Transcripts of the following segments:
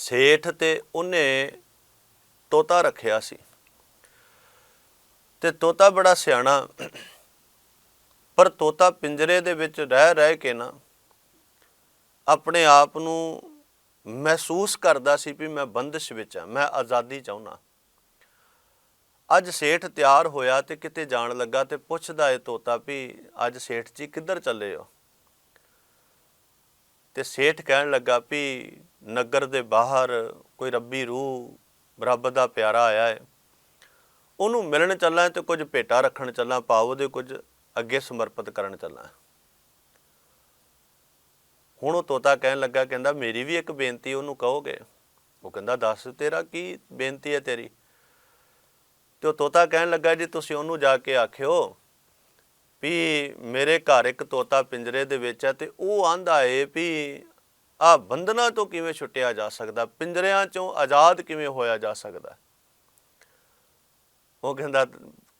ਸੇਠ ਤੇ ਉਹਨੇ ਤੋਤਾ ਰੱਖਿਆ ਸੀ। ਤੇ ਤੋਤਾ ਬੜਾ ਸਿਆਣਾ, ਪਰ ਤੋਤਾ ਪਿੰਜਰੇ ਦੇ ਵਿੱਚ ਰਹਿ ਰਹਿ ਕੇ ਨਾ ਆਪਣੇ ਆਪ ਨੂੰ ਮਹਿਸੂਸ ਕਰਦਾ ਸੀ ਵੀ ਮੈਂ ਬੰਦਸ਼ ਵਿੱਚ ਆ, ਮੈਂ ਆਜ਼ਾਦੀ ਚਾਹੁੰਦਾ। ਅੱਜ ਸੇਠ ਤਿਆਰ ਹੋਇਆ ਤੇ ਕਿਤੇ ਜਾਣ ਲੱਗਾ ਤੇ ਪੁੱਛਦਾ ਏ ਤੋਤਾ ਵੀ, ਅੱਜ ਸੇਠ ਜੀ ਕਿੱਧਰ ਚੱਲੇ ਹੋ? ਤੇ ਸੇਠ ਕਹਿਣ ਲੱਗਾ ਵੀ ਨਗਰ ਦੇ ਬਾਹਰ ਕੋਈ ਰੱਬੀ ਰੂਹ ਰੱਬ ਦਾ ਪਿਆਰਾ ਆਇਆ ਹੈ। ਉਹਨੂੰ ਮਿਲਣ ਚੱਲਾਂ ਤੇ ਕੁਝ ਭੇਟਾ ਰੱਖਣ ਚੱਲਾਂ ਪਾਉ ਦੇ ਕੁਝ ਅੱਗੇ ਸਮਰਪਿਤ ਕਰਨ ਚੱਲਾਂ। ਹੁਣ ਉਹ ਤੋਤਾ ਕਹਿਣ ਲੱਗਾ, ਕਹਿੰਦਾ, ਮੇਰੀ ਵੀ ਇੱਕ ਬੇਨਤੀ ਉਹਨੂੰ ਕਹੋਗੇ? ਉਹ ਕਹਿੰਦਾ, ਦੱਸ ਤੇਰਾ ਕੀ ਬੇਨਤੀ ਹੈ ਤੇਰੀ? ਤੇ ਉਹ ਤੋਤਾ ਕਹਿਣ ਲੱਗਾ, ਜੀ ਤੁਸੀਂ ਉਹਨੂੰ ਜਾ ਕੇ ਆਖਿਓ ਵੀ ਮੇਰੇ ਘਰ ਇੱਕ ਤੋਤਾ ਪਿੰਜਰੇ ਦੇ ਵਿੱਚ ਹੈ ਤੇ ਉਹ ਆਂਦਾ ਏ ਵੀ ਆ ਬੰਧਨਾਂ ਤੋਂ ਕਿਵੇਂ ਛੁੱਟਿਆ ਜਾ ਸਕਦਾ? ਪਿੰਜਰਿਆਂ ਚੋਂ ਆਜ਼ਾਦ ਕਿਵੇਂ ਹੋਇਆ ਜਾ ਸਕਦਾ? ਉਹ ਕਹਿੰਦਾ,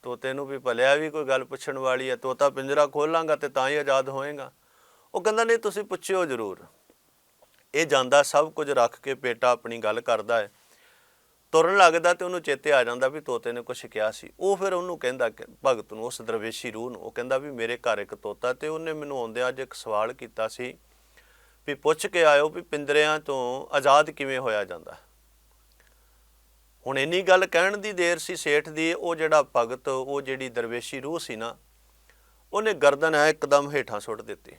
ਤੋਤੇ ਨੂੰ ਵੀ ਭਲਿਆ ਵੀ ਕੋਈ ਗੱਲ ਪੁੱਛਣ ਵਾਲੀ ਹੈ। ਤੋਤਾ ਪਿੰਜਰਾ ਖੋਲਾਂਗਾ ਤੇ ਤਾਂ ਹੀ ਆਜ਼ਾਦ ਹੋਏਗਾ। ਉਹ ਕਹਿੰਦਾ, ਨਹੀਂ, ਤੁਸੀਂ ਪੁੱਛਿਓ ਜ਼ਰੂਰ। ਇਹ ਜਾਂਦਾ ਸਭ ਕੁਝ ਰੱਖ ਕੇ ਪੇਟਾ ਆਪਣੀ ਗੱਲ ਕਰਦਾ ਹੈ ਤੁਰਨ ਲੱਗਦਾ ਤੇ ਉਹਨੂੰ ਚੇਤੇ ਆ ਜਾਂਦਾ ਵੀ ਤੋਤੇ ਨੇ ਕੁਝ ਕਿਹਾ ਸੀ। ਉਹ ਫਿਰ ਉਹਨੂੰ ਕਹਿੰਦਾ ਕਿ ਭਗਤ ਨੂੰ, ਉਸ ਦਰਵੇਸ਼ੀ ਰੂਹ ਨੂੰ, ਉਹ ਕਹਿੰਦਾ ਵੀ ਮੇਰੇ ਘਰ ਇੱਕ ਤੋਤਾ ਤੇ ਉਹਨੇ ਮੈਨੂੰ ਆਉਂਦਿਆਂ ਅੱਜ ਇੱਕ ਸਵਾਲ ਕੀਤਾ ਸੀ ਵੀ ਪੁੱਛ ਕੇ ਆਇਓ ਵੀ ਪਿੰਦਰਿਆਂ ਤੋਂ ਆਜ਼ਾਦ ਕਿਵੇਂ ਹੋਇਆ ਜਾਂਦਾ। ਹੁਣ ਇੰਨੀ ਗੱਲ ਕਹਿਣ ਦੀ ਦੇਰ ਸੀ ਸੇਠ ਦੀ, ਉਹ ਜਿਹੜਾ ਭਗਤ, ਉਹ ਜਿਹੜੀ ਦਰਵੇਸ਼ੀ ਰੂਹ ਸੀ ਨਾ, ਉਹਨੇ ਗਰਦਨ ਹੈ ਇੱਕਦਮ ਹੇਠਾਂ ਸੁੱਟ ਦਿੱਤੀ।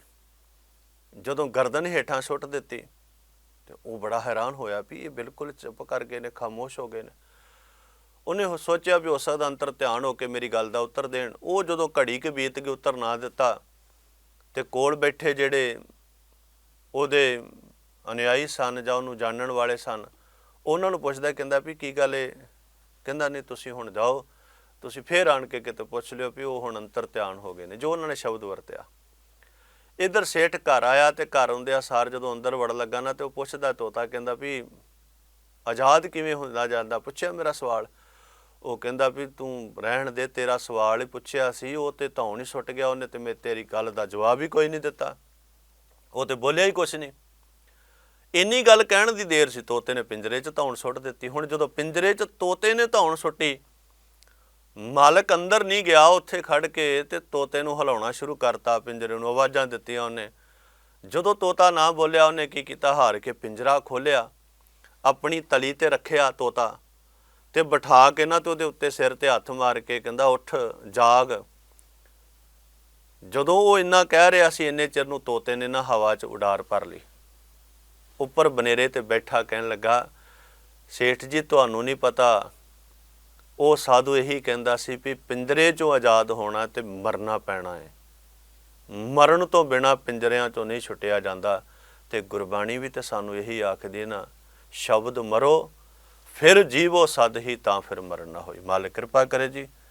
ਜਦੋਂ ਗਰਦਨ ਹੇਠਾਂ ਸੁੱਟ ਦਿੱਤੀ ਤੇ ਉਹ ਬੜਾ ਹੈਰਾਨ ਹੋਇਆ ਵੀ ਇਹ ਬਿਲਕੁਲ ਚੁੱਪ ਕਰ ਗਏ ਨੇ, ਖਾਮੋਸ਼ ਹੋ ਗਏ ਨੇ। ਉਹਨੇ ਸੋਚਿਆ ਵੀ ਹੋ ਸਕਦਾ ਅੰਤਰ ਧਿਆਨ ਹੋ ਕੇ ਮੇਰੀ ਗੱਲ ਦਾ ਉੱਤਰ ਦੇਣ। ਉਹ ਜਦੋਂ ਘੜੀ ਕੇ ਬੀਤ ਕੇ ਉੱਤਰ ਨਾ ਦਿੱਤਾ ਤੇ ਕੋਲ ਬੈਠੇ ਜਿਹੜੇ ਉਹਦੇ ਅਨੁਯਾਈ ਸਨ ਜਾਂ ਉਹਨੂੰ ਜਾਣਨ ਵਾਲੇ ਸਨ, ਉਹਨਾਂ ਨੂੰ ਪੁੱਛਦਾ, ਕਹਿੰਦਾ ਵੀ ਕੀ ਗੱਲ ਏ? ਕਹਿੰਦਾ, ਨਹੀਂ, ਤੁਸੀਂ ਹੁਣ ਜਾਓ। ਤੁਸੀਂ ਫੇਰ ਆਣ ਕੇ ਕਿਤੇ ਪੁੱਛ ਲਿਓ ਵੀ ਉਹ ਹੁਣ ਅੰਤਰ ਧਿਆਨ ਹੋ ਗਏ ਨੇ, ਜੋ ਉਹਨਾਂ ਨੇ ਸ਼ਬਦ ਵਰਤਿਆ। ਇਧਰ ਸੇਠ ਘਰ ਆਇਆ ਤੇ ਘਰ ਹੁੰਦਿਆਂ ਸਾਰ ਜਦੋਂ ਅੰਦਰ ਵੜ ਲੱਗਾ ਨਾ ਤੇ ਉਹ ਪੁੱਛਦਾ ਤੋਤਾ ਕਹਿੰਦਾ ਵੀ ਆਜ਼ਾਦ ਕਿਵੇਂ ਹੁੰਦਾ ਜਾਂਦਾ? ਪੁੱਛਿਆ ਮੇਰਾ ਸਵਾਲ। ਉਹ ਕਹਿੰਦਾ ਵੀ ਤੂੰ ਰਹਿਣ ਦੇ, ਤੇਰਾ ਸਵਾਲ ਹੀ ਪੁੱਛਿਆ ਸੀ, ਉਹ ਤੇ ਧੌਣ ਹੀ ਸੁੱਟ ਗਿਆ, ਉਹਨੇ ਤੇ ਮੈਂ ਤੇਰੀ ਗੱਲ ਦਾ ਜਵਾਬ ਹੀ ਕੋਈ ਨਹੀਂ ਦਿੱਤਾ। ਉਹ ਤੇ ਬੋਲਿਆ ਹੀ ਕੁਛ ਨਹੀਂ। ਇੰਨੀ ਗੱਲ ਕਹਿਣ ਦੀ ਦੇਰ ਸੀ ਤੋਤੇ ਨੇ ਪਿੰਜਰੇ 'ਚ ਧੌਣ ਸੁੱਟ ਦਿੱਤੀ। ਹੁਣ ਜਦੋਂ ਪਿੰਜਰੇ 'ਚ ਤੋਤੇ ਨੇ ਧੌਣ ਸੁੱਟੀ ਮਾਲਕ ਅੰਦਰ ਨਹੀਂ ਗਿਆ, ਉੱਥੇ ਖੜ ਕੇ ਤੇ ਤੋਤੇ ਨੂੰ ਹਿਲਾਉਣਾ ਸ਼ੁਰੂ ਕਰਤਾ, ਪਿੰਜਰੇ ਨੂੰ ਆਵਾਜ਼ਾਂ ਦਿੱਤੀਆਂ ਉਹਨੇ। ਜਦੋਂ ਤੋਤਾ ਨਾ ਬੋਲਿਆ, ਉਹਨੇ ਕੀ ਕੀਤਾ? ਹਾਰ ਕੇ ਪਿੰਜਰਾ ਖੋਲਿਆ ਆਪਣੀ ਤਲੀ ਤੇ ਰੱਖਿਆ ਤੋਤਾ ਤੇ ਬਿਠਾ ਕੇ ਨਾ ਤੇ ਉਹਦੇ ਉੱਤੇ ਸਿਰ ਤੇ ਹੱਥ ਮਾਰ ਕੇ ਕਹਿੰਦਾ, ਉੱਠ, ਜਾਗ। ਜਦੋਂ ਉਹ ਇੰਨਾ ਕਹਿ ਰਿਹਾ ਸੀ, ਇੰਨੇ ਚਿਰ ਨੂੰ ਤੋਤੇ ਨੇ ਨਾ ਹਵਾ 'ਚ ਉਡਾਰ ਭਰ ਲਈ। ਉੱਪਰ ਬਨੇਰੇ ਤੇ ਬੈਠਾ ਕਹਿਣ ਲੱਗਾ, ਸੇਠ ਜੀ, ਤੁਹਾਨੂੰ ਨਹੀਂ ਪਤਾ ਉਹ ਸਾਧੂ ਇਹੀ ਕਹਿੰਦਾ ਸੀ ਵੀ ਪਿੰਜਰੇ 'ਚੋਂ ਆਜ਼ਾਦ ਹੋਣਾ ਤੇ ਮਰਨਾ ਪੈਣਾ ਹੈ। ਮਰਨ ਤੋਂ ਬਿਨਾ ਪਿੰਜਰਿਆਂ 'ਚੋਂ ਨਹੀਂ ਛੁੱਟਿਆ ਜਾਂਦਾ ਤੇ ਗੁਰਬਾਣੀ ਵੀ ਤੇ ਸਾਨੂੰ ਇਹੀ ਆਖਦੀ ਨਾ, ਸ਼ਬਦ ਮਰੋ, ਫਿਰ ਜੀਵੋ ਸਦ ਹੀ ਤਾਂ ਫਿਰ ਮਰਨ ਨਾ ਹੋਈ। ਮਾਲਕ ਕਿਰਪਾ ਕਰੇ ਜੀ।